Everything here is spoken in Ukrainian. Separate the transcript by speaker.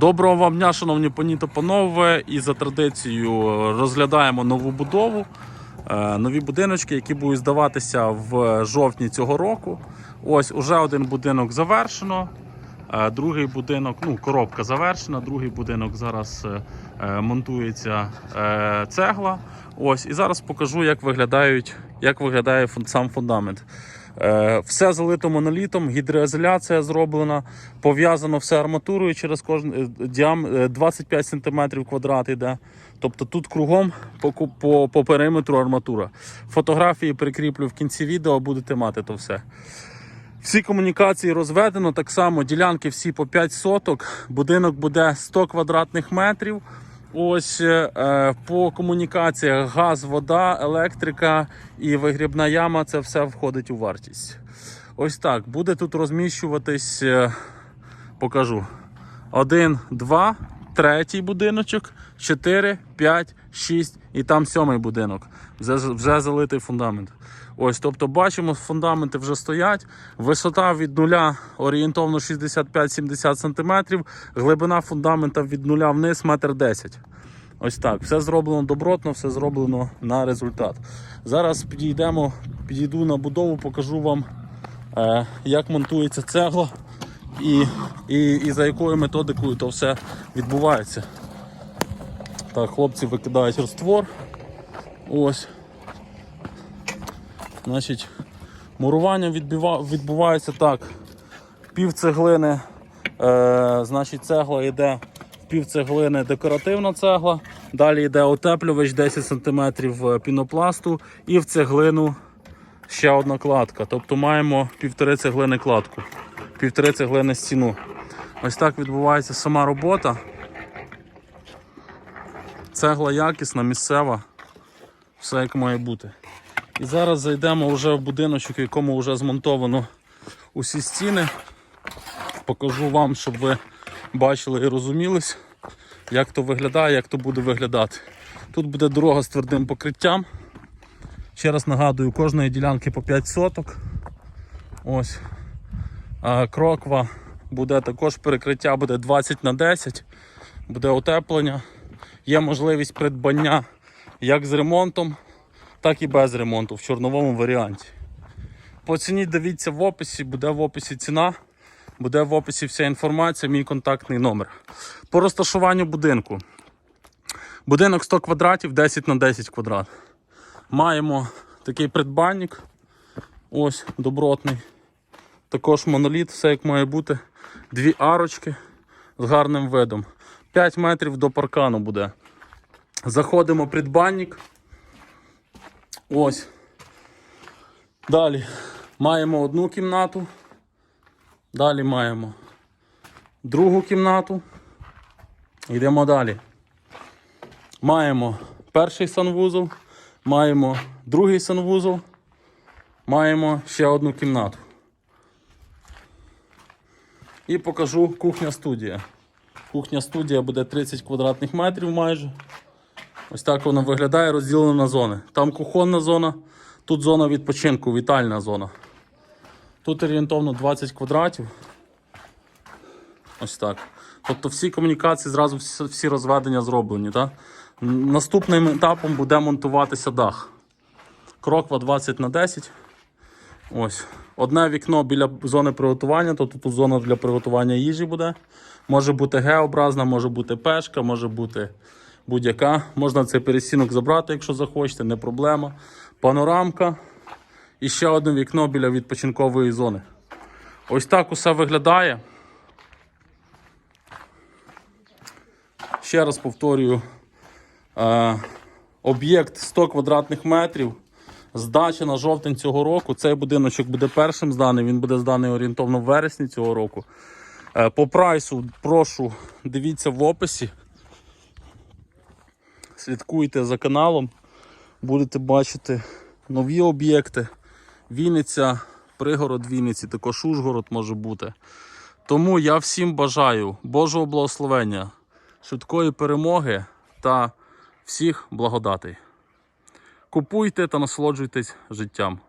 Speaker 1: Доброго вам дня, шановні пані та панове. І за традицією розглядаємо нову будову. Е, Нові будиночки, які будуть здаватися в жовтні цього року. Ось уже один будинок завершено. е, Другий будинок, ну, коробка завершена, другий будинок зараз е, монтується цегла. Ось, і зараз покажу, як виглядають, як виглядає сам фундамент. Е, Все залито монолітом, гідроізоляція зроблена, пов'язано все арматурою через кожен е, діам е, 25 см квадрат іде. Тобто тут кругом по, по, по периметру арматура. Фотографії прикріплю в кінці відео, будете мати то все. Всі комунікації розведено, так само ділянки всі по 5 соток. Будинок буде 100 квадратних метрів. Ось е, по комунікаціях газ, вода, електрика і вигрібна яма це все входить у вартість. Ось так. Буде тут розміщуватись, е, покажу. Один, два, третій будиночок, 4, 5, 6 і там сьомий будинок. Вже, вже залитий фундамент. Ось, тобто бачимо, фундаменти вже стоять. Висота від нуля орієнтовно 65-70 см, глибина фундамента від нуля вниз 1,10 м. Ось так. Все зроблено добротно, все зроблено на результат. Зараз підійдемо, підійду на будову, покажу вам, е, як монтується цегла і, і, і за якою методикою то все відбувається. Так, хлопці викидають розтвор. Ось. Значить, мурування відбувається так. Пів цеглини, е, значить, цегла йде пів цеглини декоративна цегла. Далі йде утеплювач 10 см пінопласту і в цеглину ще одна кладка. Тобто маємо півтори цеглини кладку, півтори цеглини стіну. Ось так відбувається сама робота. Цегла якісна, місцева, все як має бути. І зараз зайдемо вже в будиночок, в якому вже змонтовано усі стіни. Покажу вам, щоб ви бачили і розумілись, як то виглядає, як то буде виглядати. Тут буде дорога з твердим покриттям. Ще раз нагадую, кожної ділянки по 5 соток. Ось. Кроква буде також перекриття буде 20 на 10, буде утеплення. Є можливість придбання як з ремонтом, так і без ремонту в чорновому варіанті. По ціні дивіться в описі, буде в описі ціна, буде в описі вся інформація, мій контактний номер. По розташуванню будинку. Будинок 100 квадратів, 10 на 10 квадрат. Маємо такий придбанник. Ось добротний. Також моноліт, все як має бути. Дві арочки з гарним видом. 5 метрів до паркану буде. Заходимо придбанник. Ось. Далі маємо одну кімнату. Далі маємо другу кімнату. Йдемо далі. Маємо перший санвузол, маємо другий санвузол, маємо ще одну кімнату. І покажу кухня-студія. Кухня-студія буде 30 квадратних метрів майже. Ось так воно виглядає, розділено на зони. Там кухонна зона, тут зона відпочинку, вітальна зона. Тут орієнтовно 20 квадратів. Ось так. Тобто всі комунікації, зразу всі розведення зроблені. Так? Наступним етапом буде монтуватися дах. Кроква 20 на 10. Ось. Одне вікно біля зони приготування, тобто тут зона для приготування їжі буде. Може бути Г-образна, може бути пешка, може бути будь-яка. Можна цей перестінок забрати, якщо захочете, не проблема. Панорамка. І ще одне вікно біля відпочинкової зони. Ось так усе виглядає. Ще раз повторюю. Е, об'єкт 100 квадратних метрів. Здача на жовтень цього року. Цей будиночок буде першим зданий, він буде зданий орієнтовно в вересні цього року. Е, По прайсу прошу дивіться в описі. Слідкуйте за каналом, будете бачити нові об'єкти. Вінниця, пригород Вінниці, також Ужгород може бути. Тому я всім бажаю Божого благословення, швидкої перемоги та всіх благодатей. Купуйте та насолоджуйтесь життям.